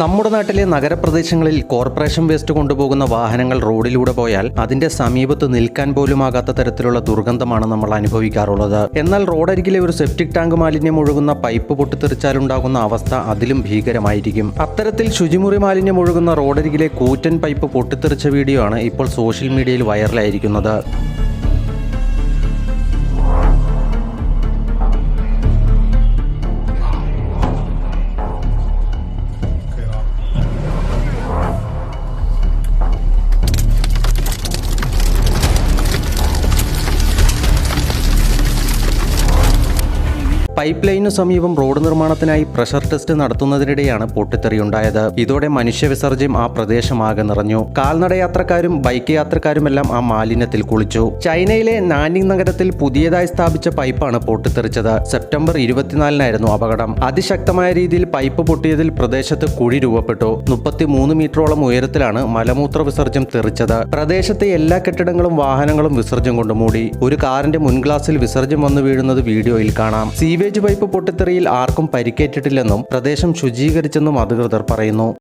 നമ്മുടെ നാട്ടിലെ നഗരപ്രദേശങ്ങളിൽ corporation waste കൊണ്ടുപോകുന്ന വാഹനങ്ങൾ റോഡിലൂടെ പോയാൽ അതിന്റെ സമീപത്ത് നിൽക്കാൻ പോലും ആകാത്ത തരത്തിലുള്ള ദുർഗന്ധമാണ് നമ്മൾ അനുഭവിക്കാറുള്ളത്. എന്നാൽ റോഡരികിലെ ഒരു സെപ്റ്റിക് ടാങ്ക് മാലിന്യം ഒഴുകുന്ന പൈപ്പ് പൊട്ടിത്തെറിച്ചാലുണ്ടാകുന്ന അവസ്ഥ അതിലും ഭീകരമായിരിക്കും. അത്തരത്തിൽ ശുചിമുറി മാലിന്യം ഒഴുകുന്ന റോഡരികിലെ കൂറ്റൻ പൈപ്പ് പൊട്ടിത്തെറിച്ച വീഡിയോ ആണ് ഇപ്പോൾ സോഷ്യൽ മീഡിയയിൽ വൈറലായിരിക്കുന്നത്. പൈപ്പ് ലൈനു സമീപം റോഡ് നിർമ്മാണത്തിനായി പ്രഷർ ടെസ്റ്റ് നടത്തുന്നതിനിടെയാണ് പൊട്ടിത്തെറിയുണ്ടായത്. ഇതോടെ മനുഷ്യ വിസർജ്യം ആ പ്രദേശമാകെ നിറഞ്ഞു. കാൽനട യാത്രക്കാരും ബൈക്ക് യാത്രക്കാരുമെല്ലാം ആ മാലിന്യത്തിൽ കുളിച്ചു. ചൈനയിലെ നാനിങ് നഗരത്തിൽ പുതിയതായി സ്ഥാപിച്ച പൈപ്പാണ് പൊട്ടിത്തെറിച്ചത്. സെപ്റ്റംബർ ഇരുപത്തിനാലിനായിരുന്നു അപകടം. അതിശക്തമായ രീതിയിൽ പൈപ്പ് പൊട്ടിയതിൽ പ്രദേശത്ത് കുഴി രൂപപ്പെട്ടു. മുപ്പത്തിമൂന്ന് മീറ്ററോളം ഉയരത്തിലാണ് മലമൂത്ര വിസർജ്യം തെറിച്ചത്. പ്രദേശത്തെ എല്ലാ കെട്ടിടങ്ങളും വാഹനങ്ങളും വിസർജ്യം കൊണ്ട് മൂടി. ഒരു കാറിന്റെ മുൻഗ്ലാസിൽ വിസർജ്യം വന്നു വീഴുന്നത് വീഡിയോയിൽ കാണാം. സീവേജ് പൈപ്പ് പൊട്ടിത്തെറിയിൽ ആർക്കും പരിക്കേറ്റിട്ടില്ലെന്നും പ്രദേശം ശുചീകരിച്ചെന്നും അധികൃതർ പറയുന്നു